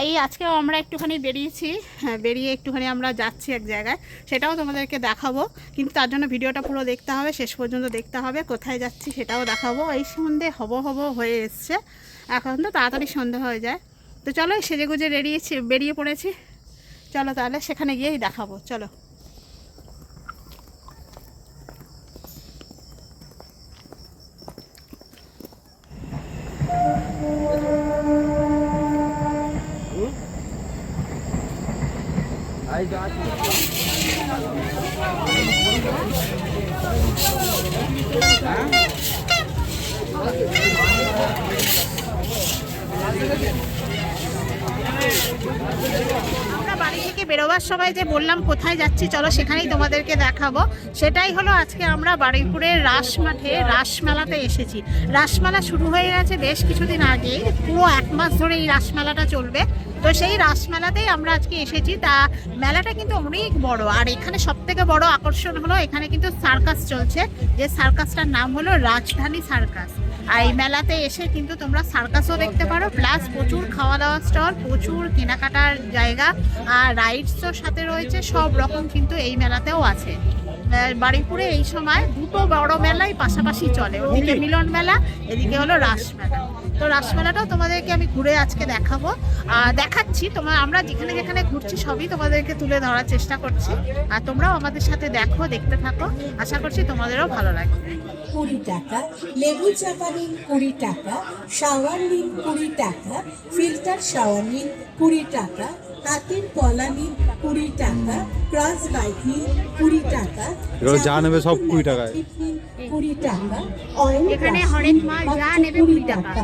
এই আজকে আমরা একটুখানি বেরিয়েছি। হ্যাঁ, বেরিয়ে একটুখানি আমরা যাচ্ছি এক জায়গায়। সেটাও তোমাদেরকে দেখাবো। কিন্তু তার জন্য ভিডিওটা পুরো দেখতে হবে শেষ পর্যন্ত দেখতে হবে কোথায় যাচ্ছি সেটাও দেখাবো। এই সন্ধে হব হব হয়ে এসছে। এখন তো তাড়াতাড়ি সন্ধে হয়ে যায়। তো চলো সেজে গুজে বেরিয়েছি বেরিয়ে পড়েছি। চলো তাহলে সেখানে গিয়েই দেখাবো। চলো আমরা বাড়ি থেকে সবাই যে বললাম কোথায় যাচ্ছি, চলো সেখানেই তোমাদেরকে দেখাবো। সেটাই হলো আজকে আমরা বারুইপুরের রাস মাঠে রাসমেলাতে এসেছি। রাসমেলা শুরু হয়ে গেছে বেশ কিছুদিন আগে পুরো এক মাস ধরে এই রাসমেলাটা চলবে। তো সেই রাসমেলাতেই আমরা আজকে এসেছি। তা মেলাটা কিন্তু অনেক বড়। আর এখানে সব থেকে বড় আকর্ষণ হলো এখানে কিন্তু সার্কাস চলছে। যে সার্কাসটার নাম হলো রাজধানী সার্কাস। আর এই মেলাতে এসে কিন্তু তোমরা সার্কাসও দেখতে পারো প্লাস প্রচুর খাওয়া দাওয়া স্টল প্রচুর কেনাকাটার জায়গা আর রাইডসও সাথে রয়েছে সব রকম কিন্তু এই মেলাতেও আছে। বাড়িপুরে এই সময় দুটো বড় মেলাই পাশাপাশি চলে ওদিকে মিলন মেলা এদিকে হলো রাস মেলা তো রাসমেলাটাও তোমাদেরকে আমি ঘুরে আজকে দেখাবো। দেখাচ্ছি তোমার আমরা যেখানে যেখানে ঘুরছি সবই তোমাদেরকে তুলে ধরার চেষ্টা করছি। আর তোমরাও আমাদের সাথে দেখো, দেখতে থাকো। আশা করছি তোমাদেরও ভালো লাগবে। কুড়ি টাকা, লেবু চাপা নিন কুড়ি টাকা, শাওয়ার নিন কুড়ি টাকা, ফিল্টার শাওয়ার নিন কুড়ি টাকা নিন কুড়ি টাকা ক্রস বাইক নিন কুড়ি টাকা যা নেবে সব 20 টাকায়। কুড়ি টাকা এখানে হরেক নিন যা নেবে কুড়ি টাকা।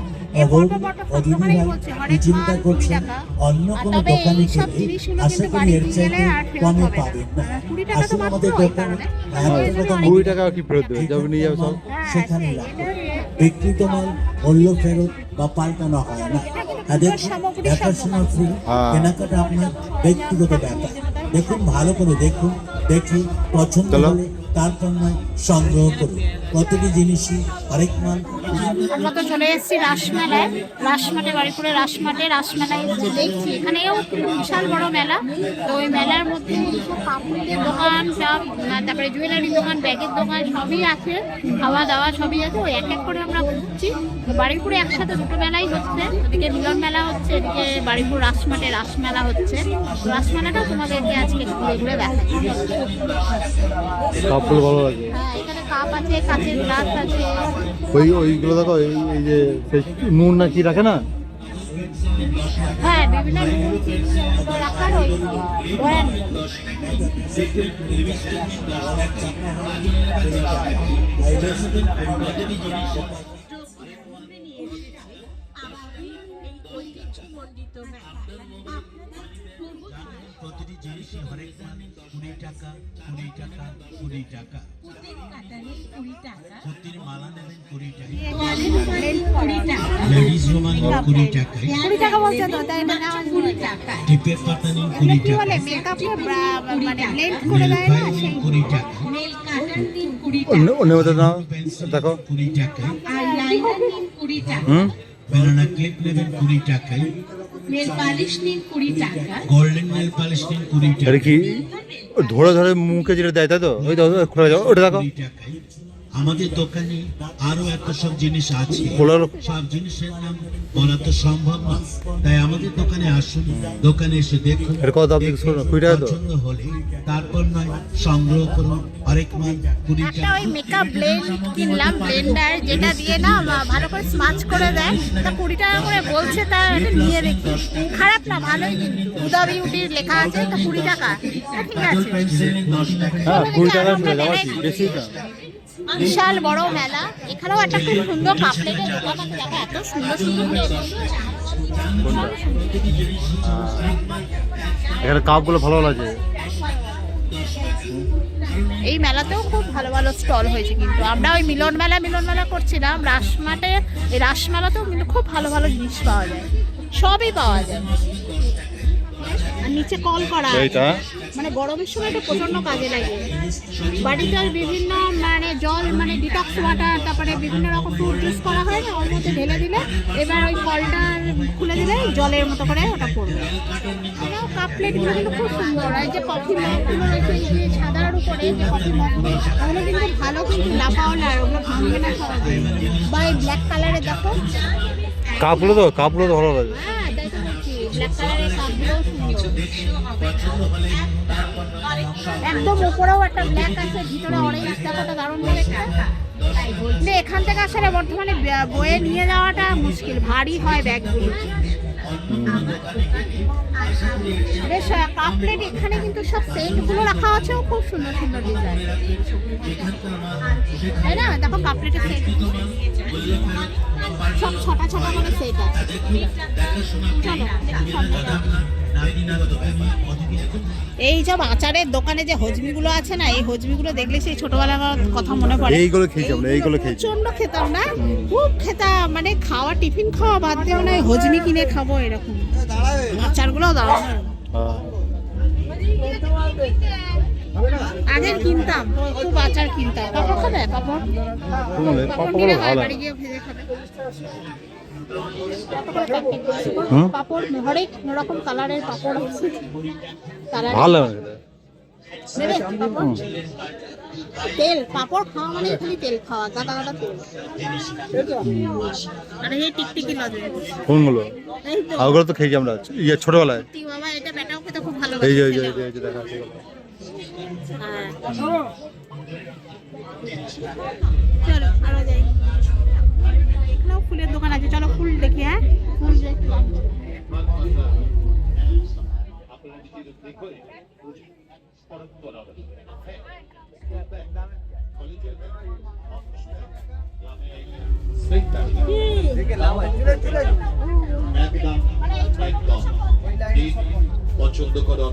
চিন্তা করছেন অন্য আর কোনো তবে দোকানে গেলে আশা করি এর চাইতে গেলে আর ফেরত কমে পাবেন না। না কুড়ি টাকা আসলে আমাদের দোকানে কুড়ি কি ফেরত দেবে? যাবে নিয়ে যাবে সব। হ্যাঁ, সেখানে বিক্রিত মাল মূল্য ফেরত বা পাল্টানো হয় না। দেখাশোনা ফ্রি হ্যাঁ। কেনাকাটা আপনার ব্যক্তিগত ব্যাপার। দেখুন ভালো করে দেখুন দেখুন পছন্দ হলে তারপর নয় সংগ্রহ করুন। প্রতিটি জিনিসই আরেক মাল আমরা তো চলে এসেছি রাসমেলায়। রাসমাঠে বাড়িপুরে রাসমাঠে রাসমেলায় এসে দেখছি এখানেও বিশাল বড় মেলা। তো ওই মেলার মধ্যে কাপড়ের দোকান সব তারপরে জুয়েলারি দোকান ব্যাগের দোকান সবই আছে। খাওয়া দাওয়া সবই আছে। ওই এক এক করে আমরা ঘুরছি। তো বাড়িপুরে একসাথে দুটো মেলাই হচ্ছে। এদিকে মিলন মেলা হচ্ছে এদিকে বাড়িপুর রাসমাঠে রাসমেলা হচ্ছে। রাসমেলাটাও তোমাদেরকে আজকে ঘুরে ঘুরে দেখাচ্ছি। সবগুলো ভালো লাগে। হ্যাঁ এখানে কাপ আছে কাঁচের গ্লাস আছে। ওই ওইগুলো দেখো এই এই যে নুন না কি রাখে না? হ্যাঁ বিভিন্ন নুন। প্রতিটি জিনিসই হরেক মাল কুড়ি টাকা কুড়ি টাকা কুড়ি টাকা সত্যির মালা নেবেন কুড়ি টাকা লেডিস রোমান কুড়ি টাকা বলছে তো তাই না কুড়ি টাকা টিপের পাতা নিন কুড়ি টাকা মানে কুড়ি টাকা অন্য অন্য মধ্যে দেখো কুড়ি টাকা হুম ক্লিপ নেবেন কুড়ি টাকায় ধরে ধরে মুখে যেটা দেয় তাই তো? ওই খোলা যাও। ওটা দেখো। আমাদের দোকানে আরও একটা সব জিনিস আছে। সব জিনিসের নাম বলা তো সম্ভব না। তাই আমাদের দোকানে আসুন দোকানে এসে দেখুন? পছন্দ হলে তারপর নয় সংগ্রহ করুন। মাল কুড়ি একটা টাকা। ওই মেকআপ ব্লেন্ড কিনলাম ব্লেন্ডার যেটা দিয়ে না ভালো করে স্মাচ করে দেয়। তা কুড়ি টাকা করে বলছে তা এটা নিয়ে দেখি। খারাপ না ভালোই কিন্তু। উদা বিউটির লেখা আছে তা কুড়ি টাকা। ঠিক আছে। পেন্সিল নিন দশ টাকা হ্যাঁ কুড়ি টাকা চলে যাওয়া কি বেশি না বিশাল বড় মেলা। এখানেও একটা খুব সুন্দর কাপড়ের দোকান আছে। দেখো এত সুন্দর সুন্দর এখানে কাপগুলো ভালো ভালো আছে এই মেলাতেও খুব ভালো ভালো স্টল হয়েছে কিন্তু। আমরা ওই মিলন মেলা মিলন মেলা করছিলাম। রাসমাটে এই রাসমেলাতেও কিন্তু খুব ভালো ভালো জিনিস পাওয়া যায়। সবই পাওয়া যায়। আর নিচে কল করা মানে গরমের সময় এটা প্রচণ্ড কাজে লাগে। বাড়িতে বিভিন্ন মানে জল মানে ডিটক্স ওয়াটার তারপরে বিভিন্ন রকম ফ্রুট জুস করা হয় না ওর মধ্যে ঢেলে দিলে এবার ওই কলটা খুলে দিলে জলের মতো করে ওটা পড়বে। কাপ প্লেটগুলো কিন্তু খুব সুন্দর আর এই যে কফি মগগুলো রয়েছে এই যে সাদার উপরে যে কফি মগগুলো ওগুলো কিন্তু ভালো কিন্তু লাফাওয়ালা আর ওগুলো ভাঙবে না সহজে। বা এই ব্ল্যাক কালারের দেখো। কাপগুলো তো কাপগুলো তো ভালো লাগে। একদম উপরেও একটা ব্ল্যাক আছে, ভিতরে অরেঞ্জ দেখাটা দারুণ লাগছে এখান থেকে আসলে বর্তমানে বয়ে নিয়ে যাওয়াটা মুশকিল, ভারী হয় ব্যাগগুলো বেশ এখানে কিন্তু সব রাখা আছে খুব সুন্দর সুন্দর তাই না? দেখো কাপ প্লেটের সেট সব ছটা ছটা করে সেট আছে। এই সব আচারের দোকানে যে হজমিগুলো আছে না এই হজমিগুলো দেখলে সেই ছোটবেলার কথা মনে পড়ে। এইগুলো খেয়েছি আমরা, এইগুলো খেয়েছি। প্রচণ্ড খেতাম না? খুব খেতাম মানে খাওয়া টিফিন খাওয়া বাদ দিয়ে না হজমি কিনে খাব এরকম। আচারগুলো হ্যাঁ। আগে কিনতাম খুব আচার কিনতাম। পাপড় খাবে? পাপড় পাপড় হয় বাড়ি গিয়ে ভেজে খাবে? পাপড় হরেক রকম কালারের পাপড় আছে। ভালো লাগে খেতে। নেবে পাপড়? তেল পাপড় খাওয়া মানে খালি তেল খাওয়া গাদা গাদা তেল। আর এই টিকটিকি লজে। কোনগুলো? তো। আর ওগুলো তো খেয়েছি আমরা। ইয়ে ছোটবেলায়। টিক এটা বেটাও খেতে খুব ভালো এই এই যে এই যে দেখা যাচ্ছে। এগুলো। চলো আরও যাই। ফুলের দোকান আছে চলো ফুল দেখি হ্যাঁ ফুল দেখি পছন্দ করো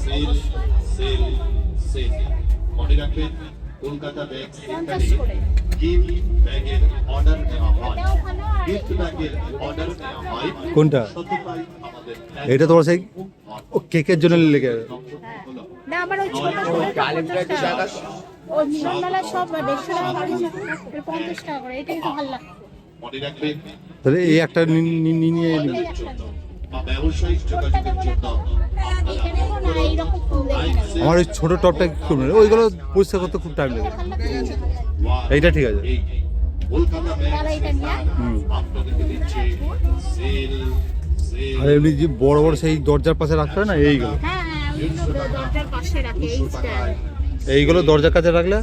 সেল সেল সেল মনে রাখবেন কলকাতা ব্যাগ পঞ্চাশ গিফট ব্যাগের অর্ডার নেওয়া হয় গিফট ব্যাগের অর্ডার নেওয়া হয় কোনটা? এটা তোমার সেই ও কেকের জন্য লেগে না আমার ওই ছোট ছোট পঞ্চাশ টাকা ও সব দেড়শো টাকা করে পঞ্চাশ টাকা করে এটাই তো ভালো লাগছে তাহলে এই একটা নি- নি- নি- নিয়ে নিবি আমার ওই ছোট টপটা একটু নেই। ওইগুলো পরিষ্কার করতে খুব টাইম লাগে এইটা ঠিক আছে। আর এমনি যে বড় বড় সেই দরজার পাশে রাখতে হয় না এইগুলো। হ্যাঁ হ্যাঁ দরজার পাশে রাখে এইগুলো দরজার কাছে রাখলে?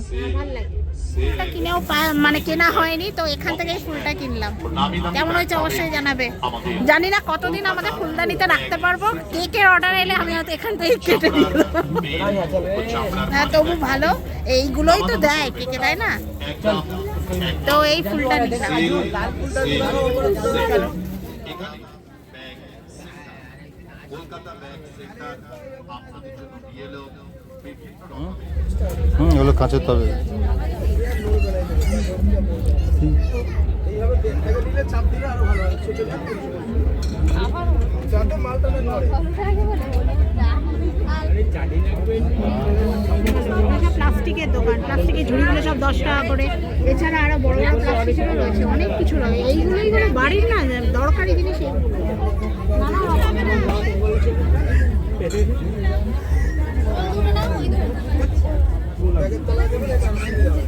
ফুলটা কিনেও মানে কেনা হয়নি তো এখান থেকেই ফুলটা কিনলাম। কেমন হয়েছে অবশ্যই জানাবে। জানি না কতদিন আমাদের ফুলদানিতে রাখতে পারব। কেকের অর্ডার এলে আমি হয়তো এখান থেকে কেটে দিয়ে হ্যাঁ তবু ভালো। এইগুলোই তো দেয় কেকে তাই না? তো এই ফুলটা নিলাম কলকাতা ব্যাগ সেন্টার আপনাদের জন্য হুম এগুলো কাঁচের তবে। প্লাস্টিকের দোকান প্লাস্টিকের ঝুড়িগুলো সব দশ টাকা করে। এছাড়া আরও বড় বড় প্লাস্টিকেরও রয়েছে অনেক কিছু রয়েছে। এইগুলোই হলো বাড়ির না দরকারি জিনিস এইগুলো নানা রকমের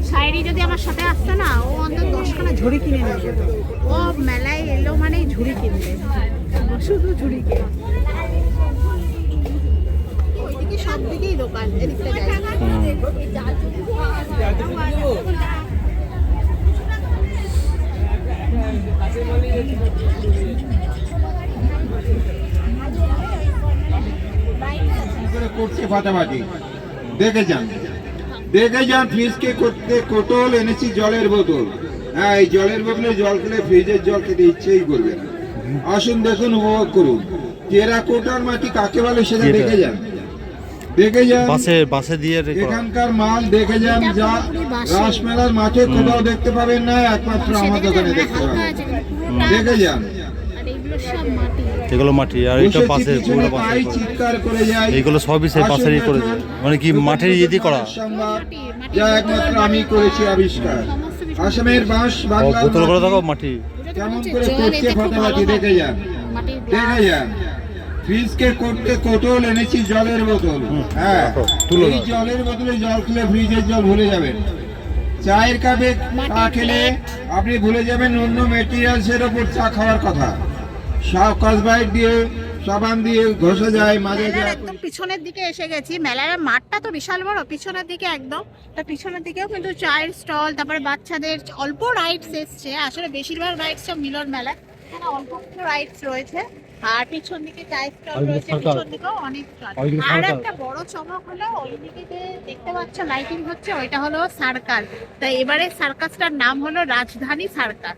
শায়রি যদি আমার সাথে আসতো না ও অন্তত দশখানা ঝুড়ি কিনে নিয়ে যেত। ও মেলায় এলো মানেই ঝুড়ি কিনবে। শুধু ঝুড়ি কিনে। সব দিকেই দোকান এদিকটা করছে ফাটাফাটি? দেখে যান দেখে যান ফ্রিজকে করতে কোটল এনেছি জলের বোতল। হ্যাঁ এই জলের বোতলে জল খেলে ফ্রিজের জল খেতে ইচ্ছেই করবে না। আসুন দেখুন উপভোগ করুন। টেরাকোটার মাটি কাকে বলে সেটা দেখে যান দেখে যান বাসে বাসে দিয়ে এখানকার মাল দেখে যান যা রাসমেলার মাঠে কোথাও দেখতে পাবেন না একমাত্র আমার দোকানে দেখতে পাবেন। দেখে যান আর এইগুলো সব মাটি এগুলো মাটি আর এটা পাশে পুরো পাশে চিৎকার করে যায়। এইগুলো সবই সেই পাশেরই করেছে মানে কি মাটির ইয়ে দিয়ে করা? যা একমাত্র আমি করেছি আবিষ্কার। আসামের বাঁশ ও বাংলার বোতল করে মাটি। দেখো মাটি। কেমন করে করছে ফাটাফাটি দেখে যান। দেখে যান। ফ্রিজকে করতে কোটল এনেছি জলের বোতল। হ্যাঁ। তুলো এই জলের বোতলে জল খেলে ফ্রিজের জল ভুলে যাবেন চায়ের কাপে চা খেলে আপনি ভুলে যাবেন অন্য মেটেরিয়ালসের ওপর চা খাওয়ার কথা। সব দিয়ে সাবান দিয়ে ঘষে যায় মাজা যায়। একদম পিছনের দিকে এসে গেছি। মেলার মাঠটা তো বিশাল বড় পিছনের দিকে একদম। তা পিছনের দিকেও কিন্তু চায়ের স্টল তারপরে বাচ্চাদের অল্প রাইডস এসছে। আসলে বেশিরভাগ রাইডস সব মিলন মেলায়। এখানে অল্প রাইডস রয়েছে। আর পিছন দিকে চায়ের স্টল রয়েছে পিছন দিকেও অনেক। আর একটা বড় চমক হলো ওইদিকে যে দেখতে পাচ্ছ লাইটিং হচ্ছে ওইটা হলো সার্কাস তাই এবারে সার্কাসটার নাম হলো রাজধানী সার্কাস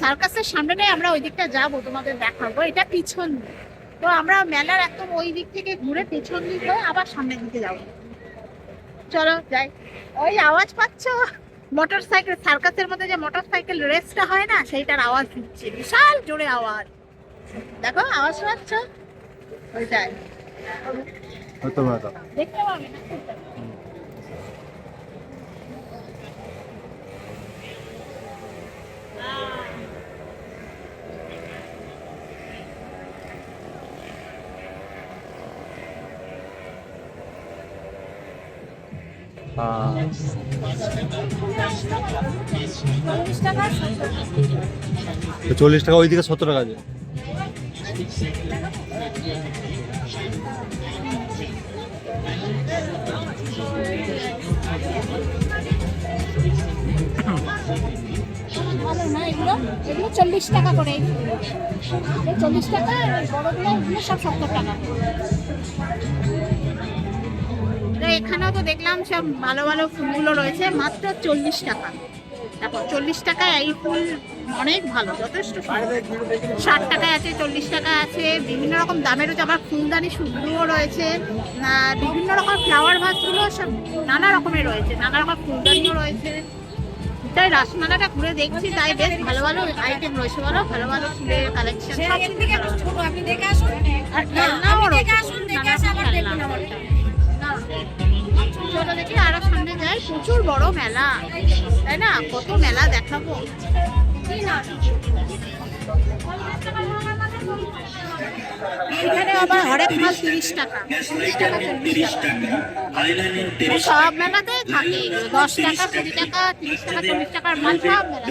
সার্কাসের সামনেটাই আমরা ওই দিকটা যাব তোমাদের দেখাবো। এটা পিছন দিক। তো আমরা মেলার একদম ওই দিক থেকে ঘুরে পেছন দিক হয়ে আবার সামনের দিকে যাব। চলো যাই। ওই আওয়াজ পাচ্ছ? মোটর সাইকেল সার্কাসের মধ্যে যে মোটর সাইকেল রেসটা হয় না সেইটার আওয়াজ দিচ্ছে। বিশাল জোরে আওয়াজ। দেখো আওয়াজ পাচ্ছ ওইটাই দেখতে পাবে। চল্লিশ টাকা ওইদিকে সত্তর টাকা আছে। এগুলো? এগুলো চল্লিশ টাকা করে। চল্লিশ টাকা বড়গুলো এগুলো সব সত্তর টাকা। এখানেও তো দেখলাম সব ভালো ভালো ফুলগুলো রয়েছে, মাত্র চল্লিশ টাকা। তারপর চল্লিশ টাকায় এই ফুল অনেক ভালো যথেষ্ট ষাট টাকায় আছে চল্লিশ টাকা আছে বিভিন্ন রকম দামের রয়েছে আবার ফুলদানি শুকনোও রয়েছে বিভিন্ন রকম ফ্লাওয়ার ভাসগুলো সব নানা রকমের রয়েছে নানা রকম ফুলদানিও রয়েছে। তাই রাসমালাটা ঘুরে দেখছি তাই বেশ ভালো ভালো আইটেম রয়েছে বলো ভালো ভালো ফুলের কালেকশন দেখে আর খেলনাও প্রচুর বড় মেলা। তাই না? কত মেলা দেখাবো। সব মেলাতে থাকে। দশ টাকা, কুড়ি টাকা, তিরিশ টাকা, চল্লিশ টাকার মাল সব মেলা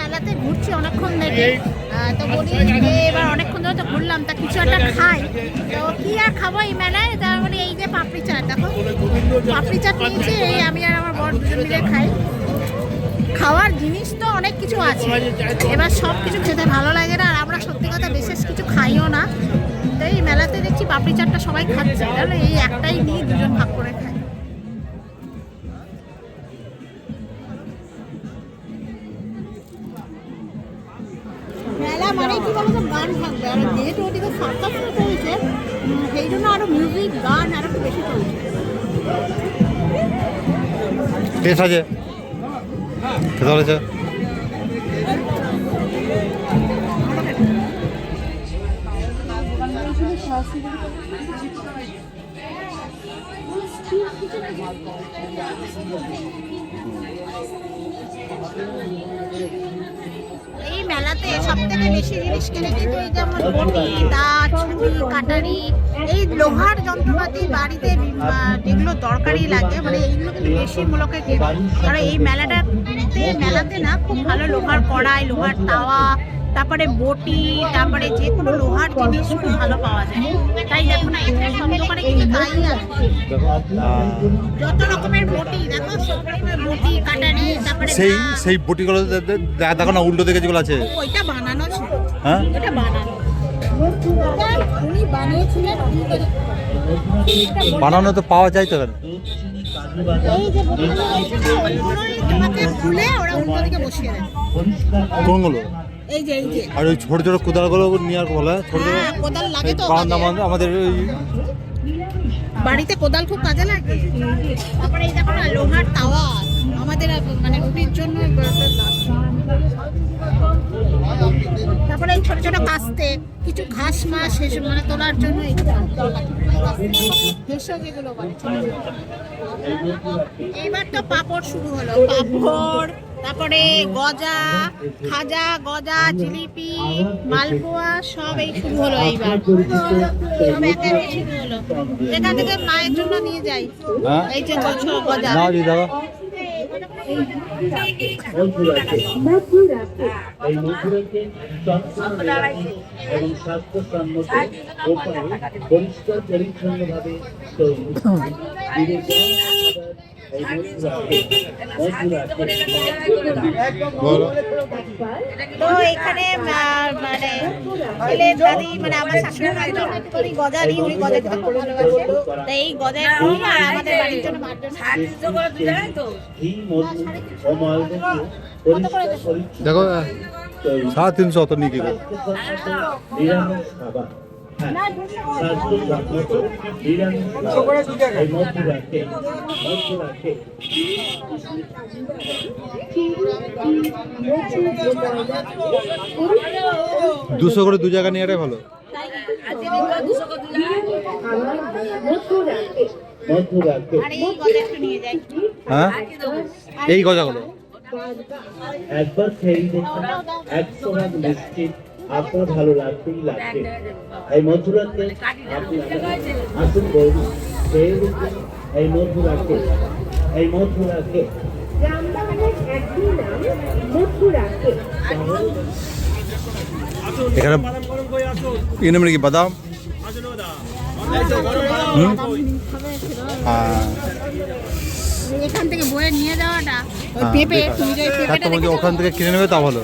মেলাতে ঘুরছি অনেকক্ষণ থেকে তো বলি যে এবার অনেকক্ষণ ধরে তো ঘুরলাম, তা কিছু একটা খাই। তো কি আর খাব এই মেলায়? তার মানে এই যে পাপড়ি চাট, দেখো। পাপড়ি চাট নিয়েছি, এই আমি আর আমার বর দুজন মিলে খাই। খাওয়ার জিনিস তো অনেক কিছু আছে। এবার সব কিছু খেতে ভালো লাগে না, আর আমরা সত্যি কথা বিশেষ কিছু খাইও না। তো এই মেলাতে দেখছি পাপড়ি চাটটা সবাই খাচ্ছে। তাহলে এই একটাই নিয়ে দুজন ভাগ করে খাই। সেই জন্য আরও মিউজিক গান আরও একটু বেশি চলছে। টেস্ট আছে? খেতে এই মেলাতে সব থেকে বেশি জিনিস কিনে কিন্তু যেমন বটি দা ছুরি কাটারি এই লোহার যন্ত্রপাতি বাড়িতে যেগুলো দরকারি লাগে মানে এইগুলো কিন্তু বেশি মূলকে কেনে কারণ এই মেলাটাতে মেলাতে না খুব ভালো লোহার কড়াই লোহার তাওয়া তারপরে বটি তারপরে যে কোনো লোহার জিনিস খুব ভালো পাওয়া যায়। তাই দেখো না এখানে সব দোকানে কিন্তু তাই আছে। যত রকমের বটি দেখো সব রকমের বটি কাটারি তারপরে সেই। সেই বটিগুলো দেখো না উল্টো দিকে যেগুলো আছে। ওইটা বানানো ছিল। হ্যাঁ? এটা বানানো বানানো তো পাওয়া যায় তো কোনগুলো? আর ওই ছোট ছোট কোদালগুলো নিয়ে আর বলে ছোট ছোট? হ্যাঁ আমাদের ওই বাড়িতে কোদাল খুব কাজে লাগে। তারপরে এই দেখো না লোহার তাওয়া। আমাদের মানে রুটির জন্য এই ছোট ছোট কাস্তে কিছু ঘাস মাস এসব মানে তোলার জন্য। এইবার তো পাপড় শুরু হলো। পাপড় তারপরে গজা খাজা গজা জিলিপি মালপোয়া সব এই শুরু হলো এইবার। সব শুরু হলো। এখান থেকে মায়ের জন্য নিয়ে যাই। হ্যাঁ। এই যে গজা। না এই মধুরাকে সম্পূর্ণ এবং স্বাস্থ্যসম্মত উপায়ে পরিষ্কার পরিচ্ছন্নভাবে তৈরি তো এখানে মানে ছেলে দাদি মানে আমার শাশুড়ি মায়ের জন্য একটুখানি গজা নিই উনি গজা খেতে খুব ভালোবাসে। তো এই গজা আর আমাদের বাড়ির জন্য দেখো সাড়ে তিনশো অত নিয়ে হ্যাঁ। দুশো করে দু জায়গা নিয়ে ভালো হ্যাঁ? এই গজাগুলো। একবার খেয়ে দেখুন একশো ভাগ নিশ্চিত আপনার ভালো লাগতেই লাগবে। এই মধুরাতে আপনি আসুন বৌদি এই মধুরাকে এই মধুরাকে এখানে কি বাদাম? হ্যাঁ এখান থেকে বয়ে নিয়ে যাওয়াটা। ওই হ্যাঁ, পেঁপে তুমি যে পেঁপেটা তো বলছি দেখেছ? ওখান থেকে কিনে নেবে তা ভালো।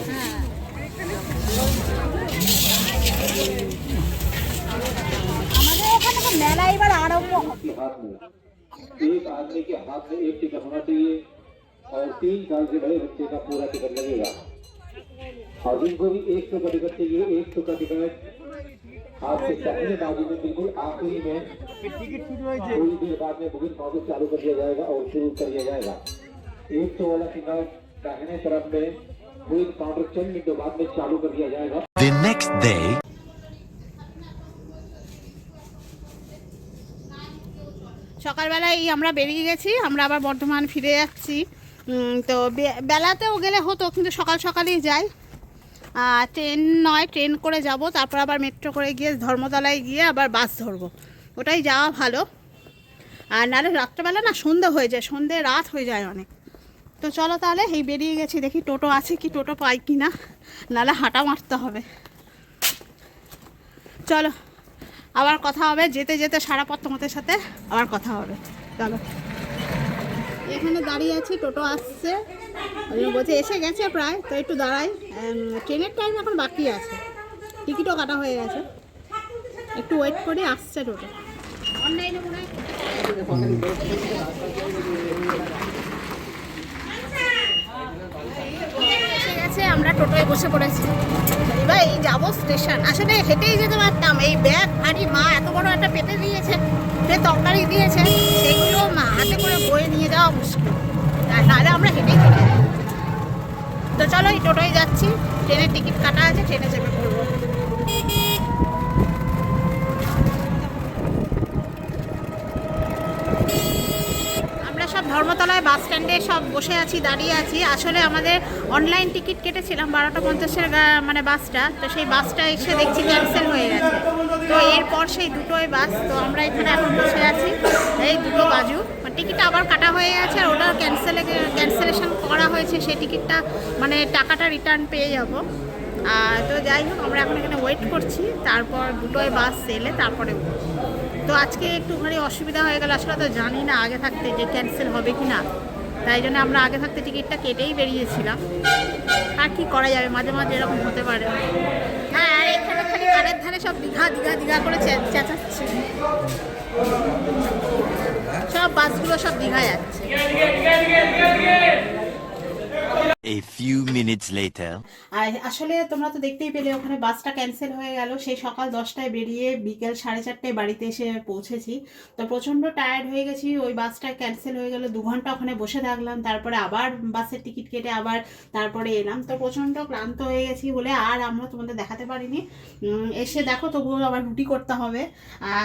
के हाथ में। एक आदमी के हाथ में एक टिकट होना चाहिए और तीन साल से बड़े बच्चे का पूरा टिकट लगेगा। और जिनको भी एक सौ का टिकट चाहिए, एक सौ का टिकट। आपके सामने बाजू में बिल्कुल आखिरी में थोड़ी देर बाद में बुकिंग काउंटर चालू कर दिया जाएगा और शुरू कर दिया जाएगा। एक सौ वाला टिकट दाहिने तरफ़ में बुकिंग काउंटर चंद मिनटों बाद में चालू कर दिया जाएगा। The next day. সকালবেলায় আমরা বেরিয়ে গেছি, আমরা আবার বর্ধমান ফিরে যাচ্ছি। তো বেলাতেও গেলে হতো, কিন্তু সকাল সকালেই যাই। ট্রেন নয়, ট্রেন করে যাব, তারপর আবার মেট্রো করে গিয়ে ধর্মতলায় গিয়ে আবার বাস ধরবো। ওটাই যাওয়া ভালো। আর নাহলে রাত্রেবেলা না সন্ধে হয়ে যায়, সন্ধে রাত হয়ে যায় অনেক। তো চলো তাহলে, এই বেরিয়ে গেছি, দেখি টোটো আছে কি, টোটো পাই কি না নাহলে হাঁটা মারতে হবে। চলো। আবার কথা হবে, যেতে যেতে সারা পথ তোমাদের সাথে আবার কথা হবে। চলো। এখানে দাঁড়িয়ে আছি, টোটো আসছে। বলছে, এসে গেছে প্রায়, তো একটু দাঁড়াই। ট্রেনের টাইম এখন বাকি আছে। টিকিটও কাটা হয়ে গেছে। একটু ওয়েট করি, আসছে টোটো। এসে আমরা টোটোয় বসে পড়েছি। এবার এই যাব স্টেশন আসলে হেঁটেই যেতে পারতাম এই ব্যাগ ভারী মা এত বড় একটা পেটে দিয়েছে, যে তরকারি দিয়েছে, সেগুলো মা হাতে করে বয়ে নিয়ে যাওয়া মুশকিল। তাহলে আমরা হেঁটেই চলে তো চলো, এই টোটোয় যাচ্ছি, ট্রেনের টিকিট কাটা আছে, ট্রেনে চেপে পড়ব আমরা সব ধর্মতলায় বাস স্ট্যান্ডে সব বসে আছি, দাঁড়িয়ে আছি। আসলে আমাদের অনলাইন টিকিট কেটেছিলাম বারোটা পঞ্চাশের মানে বাসটা। তো সেই বাসটা এসে দেখছি ক্যান্সেল হয়ে গেছে। তো এরপর সেই দুটোই বাস, তো আমরা এখানে এখন বসে আছি। এই দুটো বাজু। টিকিট আবার কাটা হয়ে গেছে, আর ওটা ক্যান্সেলে ক্যান্সেলেশন করা হয়েছে। সেই টিকিটটা মানে টাকাটা রিটার্ন পেয়ে যাব। আর তো যাই হোক, আমরা এখন এখানে ওয়েট করছি। তারপর দুটোই বাস এলে তারপরে। তো আজকে একটুখানি অসুবিধা হয়ে গেল, আসলে তো জানি না আগে থাকতে যে ক্যান্সেল হবে কি না তাই জন্য আমরা আগে থাকতে টিকিটটা কেটেই বেরিয়েছিলাম। আর কি করা যাবে, মাঝে মাঝে এরকম হতে পারে। হ্যাঁ এখানে ধারে সব দীঘা দীঘা দীঘা করে চেঁচাচ্ছে। সব বাসগুলো সব দীঘা যাচ্ছে। A few minutes later. আসলে তোমরা তো দেখতেই পেলে, ওখানে বাসটা ক্যান্সেল হয়ে গেল। সেই সকাল দশটায় বেরিয়ে বিকেল সাড়ে চারটায় বাড়িতে এসে পৌঁছেছি। তো প্রচণ্ড টায়ার্ড হয়ে গেছি, ওই বাসটা ক্যান্সেল হয়ে গেল। দু ঘণ্টা ওখানে বসে থাকলাম, তারপরে আবার বাসের টিকিট কেটে আবার তারপরে এলাম। তো প্রচণ্ড ক্লান্ত হয়ে গেছি বলে আর আমরা তোমাদের দেখাতে পারিনি। এসে দেখো তবুও আবার রুটি করতে হবে।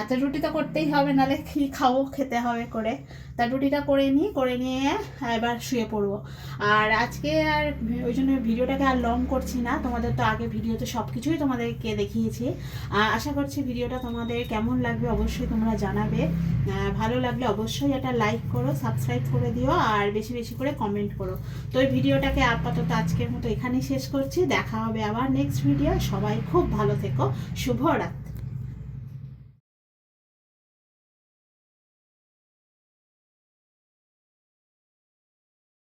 তো রুটি তো করতেই হবে নাহলে কি খাব, খেতে হবে করে। তা রুটিটা করে নিই, করে নিয়ে এবার শুয়ে পড়ব। আর আজকে আর ওই জন্য ভিডিওটাকে আর লং করছি না। তোমাদের তো আগে ভিডিওতে সব কিছুই তোমাদেরকে দেখিয়েছি। আশা করছি ভিডিওটা তোমাদের কেমন লাগবে অবশ্যই তোমরা জানাবে। ভালো লাগলে অবশ্যই এটা লাইক করো সাবস্ক্রাইব করে দিও, আর বেশি বেশি করে কমেন্ট করো। তো এই ভিডিওটাকে আপাতত আজকের মতো এখানেই শেষ করছি। দেখা হবে আবার নেক্সট ভিডিও সবাই খুব ভালো থেকো। শুভরাত্রি।